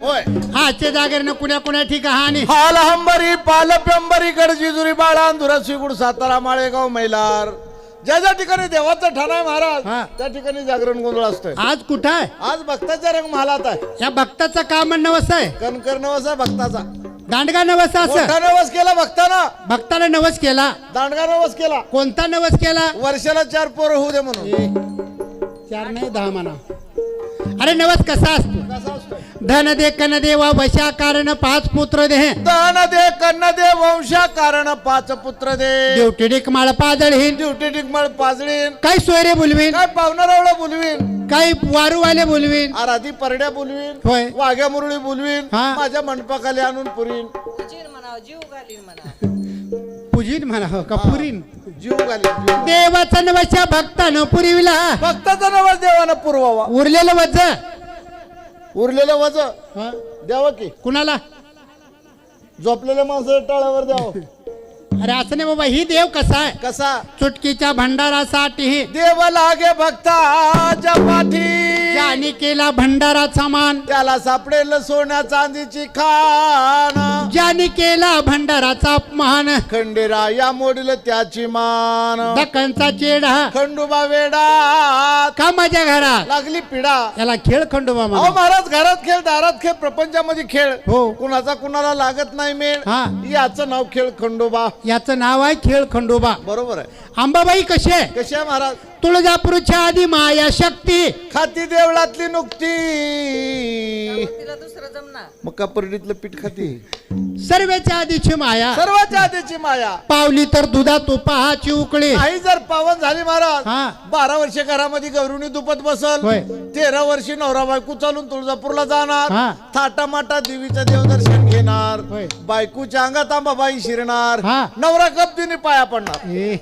होय. आजच्या जागेनं कुण्या कुण्या ठिकाणी? हाल हंबरी पालप्यंबरी गडजिजुरी बाळा दुरसिगुड सातारा माळेगाव मैलार. ज्या ज्या ठिकाणी देवाचं ठाण आहे हा. महाराज त्या ठिकाणी जागरण गोंधळ असतोय. आज कुठं आहे? आज भक्ताचा रंग महालात आहे. या भक्ताचं काम नवस आहे? कणकर नवस आहे भक्ताचा. दांडगा नवस असं? मोठा नवस केला भक्ताना. भक्ताने नवस केला? दांडगा नवस केला. कोणता नवस केला? वर्षाला चार पोरं होऊ दे म्हणून. ए, चार नाही दहा म्हणा. अरे नवस कसा असतो? कसा असतोय धन दे कन दे वशा कारण पाच पुत्र दे. दान दे कन्न दे वंशा कारण पाच पुत्र दे. देवटिडीक माळ पाजळहीन ड्युटी टिकमळ पाजळीन. काय सोयरे बोलवीन? काय पाहुणारावळा बोलवीन? काय वारूवाले बोलवीन? आराधी परड्या बोलवीन. होय. वाघ्या मुरळी बोलवीन. हा. माझ्या मंडपाखाली आणून पुरीन. म्हणावं जीव घालीन म्हणा पूजीन म्हणा हो. का पुरीन? जीव घाली जीव देवाचा नवशा भक्तानं पुरीविला. भक्ताचा नवस देवानं पुरवावा. उरलेलं वज उरलेलं वज द्यावं की? कुणाला? झोपलेल्या माणसाच्या टाळ्यावर द्यावं. अरे असं नाही बाबा ही देव कसा आहे? कसा? चुटकीच्या भंडारासाठी. देव लागे भक्ताच्या पाठी. ज्याने केला भंडाराचा मान. त्याला सापडेल सोन्या चांदीची खान. ज्याने केला भंडाराचा अपमान. खंडेरा या मोडील त्याची मान. दक्कनचा चेडा. खंडोबा वेडा. का माझ्या घरात? लागली पिढा. याला खेळ खंडोबा अहो म्हणा महाराज घरात खेळ दारात खेळ प्रपंचामध्ये खेळ. हो. कुणाचा कुणाला लागत नाही मेळ. हा. याचं नाव खेळ खंडोबा. याचं नाव आहे खेळ खंडोबा. बरोबर आहे. अंबाबाई कशी आहे कशी आहे महाराज? तुळजापूरच्या आधी माया शक्ती. खाती देवळातली नुकती. तिला दुसरं जमना मका परडीतलं पीठ खाती सर्वेच्या आधीची माया सर्वाच्या आधीची माया पावली तर दुधा तुपाची उकळी आई जर पावन झाली महाराज हा. बारा वर्षे घरामध्ये गौरवणी दुपत बसल होय. तेरा वर्षी नवरा बायको चालून तुळजापूरला जाणार हा. थाटा माटा देवीचं देवदर्शन घेणार होय. बायकोच्या अंगात आंबाबाई शिरणार. हा. नवरा गपदीने पाया पडणार. ए,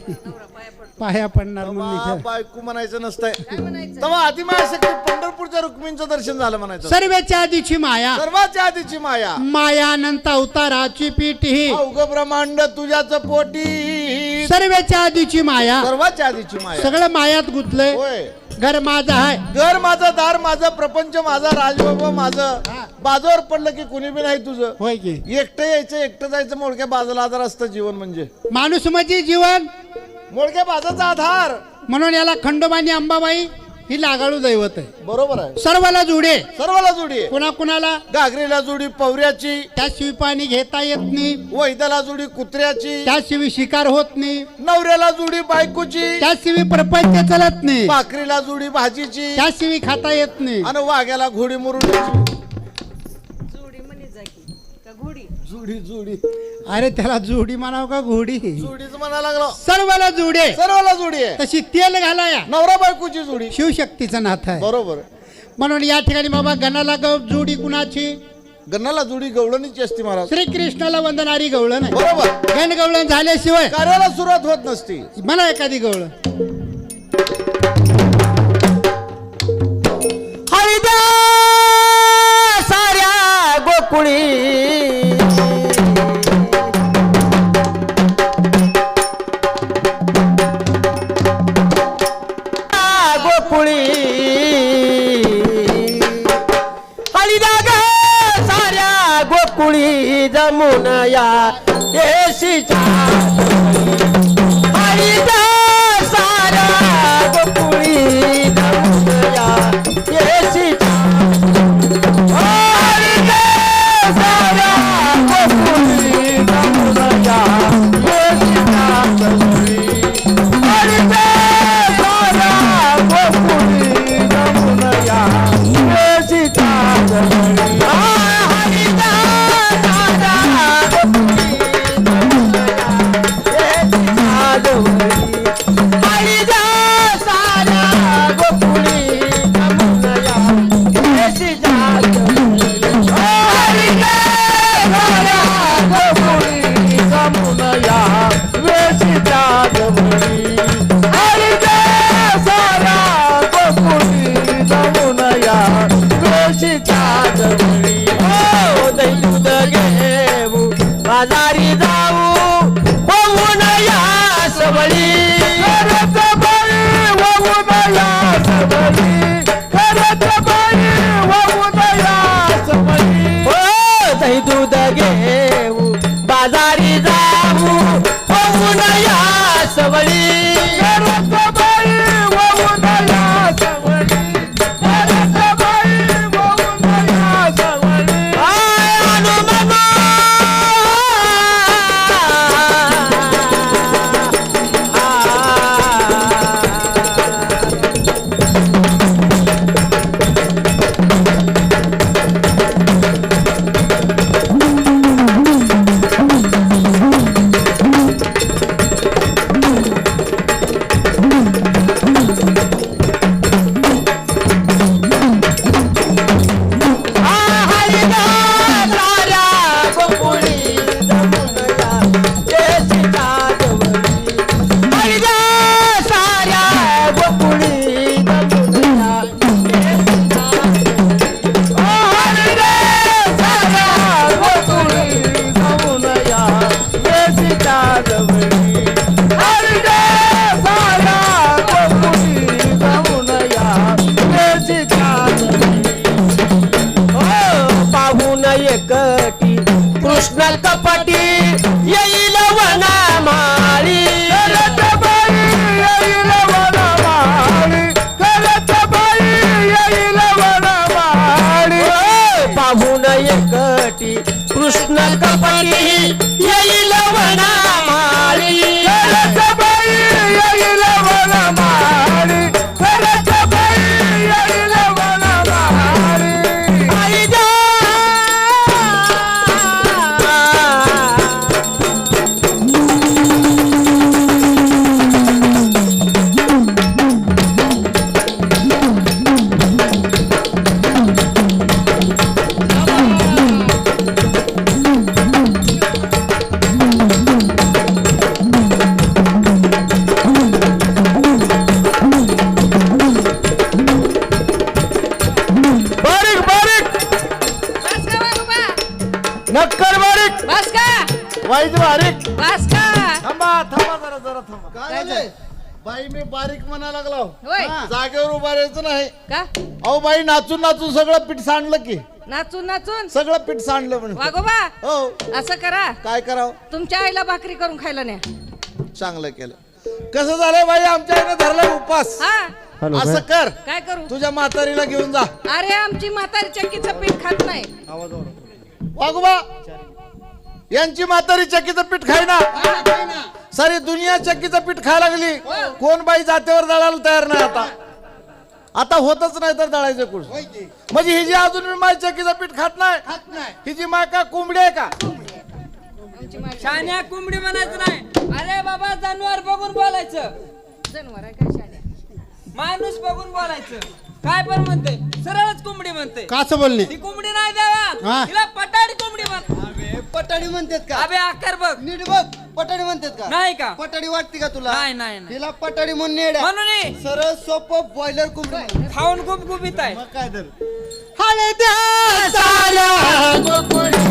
पाया पडणार म्हणून. बायको म्हणायचं नसतंय. काय म्हणायचं? तेव्हा आदिमाया शक्ती पंढरपूरच्या रुक्मिणीचं दर्शन झालं म्हणायचं. सर्वेच्या आधीची माया. सर्वाच्या आधीची माया. माया अनंत अवताराची पीठी अवघ ब्रह्मांड तुझ्याच पोटी. सर्वेच्या आधीची माया. सर्वाच्या आधीची माया. सगळं मायात गुंतलंय. होय. घर माझं आहे. घर माझं दार माझं प्रपंच माझा राजबाबा माझं. बाजूवर पडलं की कुणी बी नाही तुझं. होय की. एकटं यायचं एकटं जायचं मोडक्या बाजूला आधार असतं जीवन म्हणजे. माणूस म्हणजे जीवन. मोडक्या बाजाचा आधार. म्हणून याला खंडोबानी अंबाबाई ही लागाळू दैवत आहे. बरोबर आहे. सर्वाला जुडे सर्वाला जोडी कुणा कुणाला घागरीला जोडी पवऱ्याची. त्या शिवपाणी घेता येत नाही. वैद्याला जोडी कुत्र्याची. त्याशिवाय शिकार होत नाही. नवऱ्याला जोडी बायकोची. त्याशिवाय प्रपंच चालत नाही. भाकरीला जोडी भाजीची. त्याशिवाय खाता येत नाही. आणि वाघ्याला घोडी मुरुडीची जोडी म्हणे जा की का घोडी जोडी जोडी. अरे त्याला जोडी म्हणाव का घोडी? जोडीच म्हणा लागलो. सर्वाला जुडे सर्वाला जोडी आहे. तशी तेल घालाया. नवरा बायकोची जोडी. शिवशक्तीचं नाथ आहे. बरोबर. म्हणून या ठिकाणी बाबा गणाला गव जोडी कुणाची? गन्नाला जोडी गवळणीची असते महाराज. श्रीकृष्णाला वंदनारी गवळण आहे. बरोबर. गण गवळण झाल्याशिवाय कार्याला सुरुवात होत नसती. मला एखादी गवळ हरिद्या साऱ्या गोकुळी. Thank you. कृष्ण कपटी। बाई मी बारीक म्हणा लागला होय. जागेवर उभा राहायचं नाही. का? अहो बाई नाचून नाचून सगळं पीठ सांडलं की. नाचून नाचून? सगळं पीठ सांडलं म्हणून. वागोबा हो. असं करा. काय करावं? तुमच्या आईला भाकरी करून खायला न्या. चांगलं केलं. कसं झालंय बाई आमच्या आईने धरलं उपास. हा. असं कर. काय करू? तुझ्या म्हातारीला घेऊन जा. अरे आमची म्हातारी चक्कीचं पीठ खात नाही. वागोबा यांची म्हातारी चक्कीचं पीठ खाय ना. सारी दुनिया चक्कीचं पीठ खायला लागली. कोण बाई जातेवर दळायला तयार नाही आता. आता होतच नाही तर दळायचं कुठ? म्हणजे ही जी अजून माय चक्कीचं पीठ खात नाही ही जी माय का कोंबडी आहे का? शान्या कोंबडी म्हणायचं नाही. अरे बाबा जनावर बघून बोलायचं. जनावर आहे काय शाण्या? माणूस बघून बोलायचं. काय पण म्हणते सरळच कोंबडी म्हणते काच बोलणे ती कोंबडी नाही देवा हा. तिला पटाडी कोंबडी म्हण पटाडी म्हणतात का अबे आकार बघ नीट बघ पटाडी म्हणतात का नाही का पटाडी वाटते का तुला नाही नाही नाही. तिला पटाडी म्हणून नेड्या म्हणून. सरळ सोपं बॉयलर कोंबडी खाऊन खूप गुपित आहे मग काय तर हळद्या साऱ्या हळद्या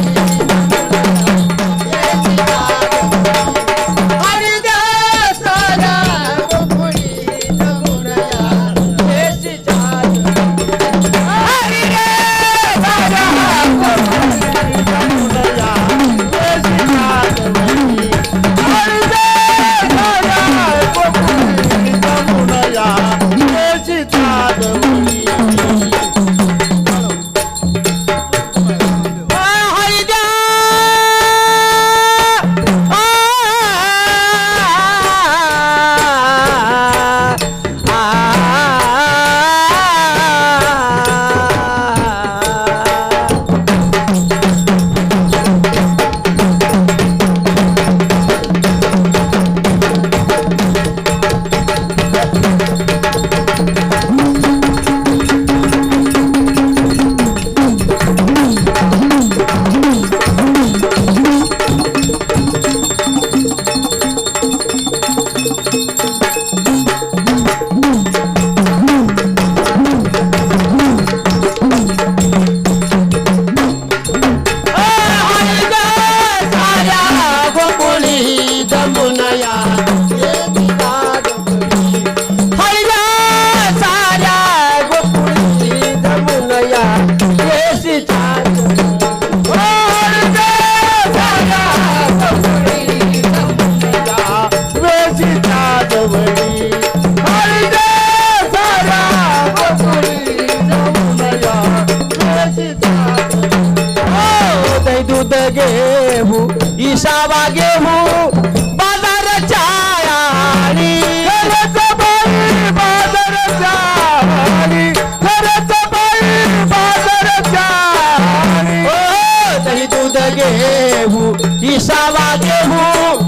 घेऊ इशावा घेऊ बाजारच्या आळी खरंच बाई बाजारच्या आळी खरंच बाई बाजारच्या आळी दही दूध घेऊ इशावा घेऊ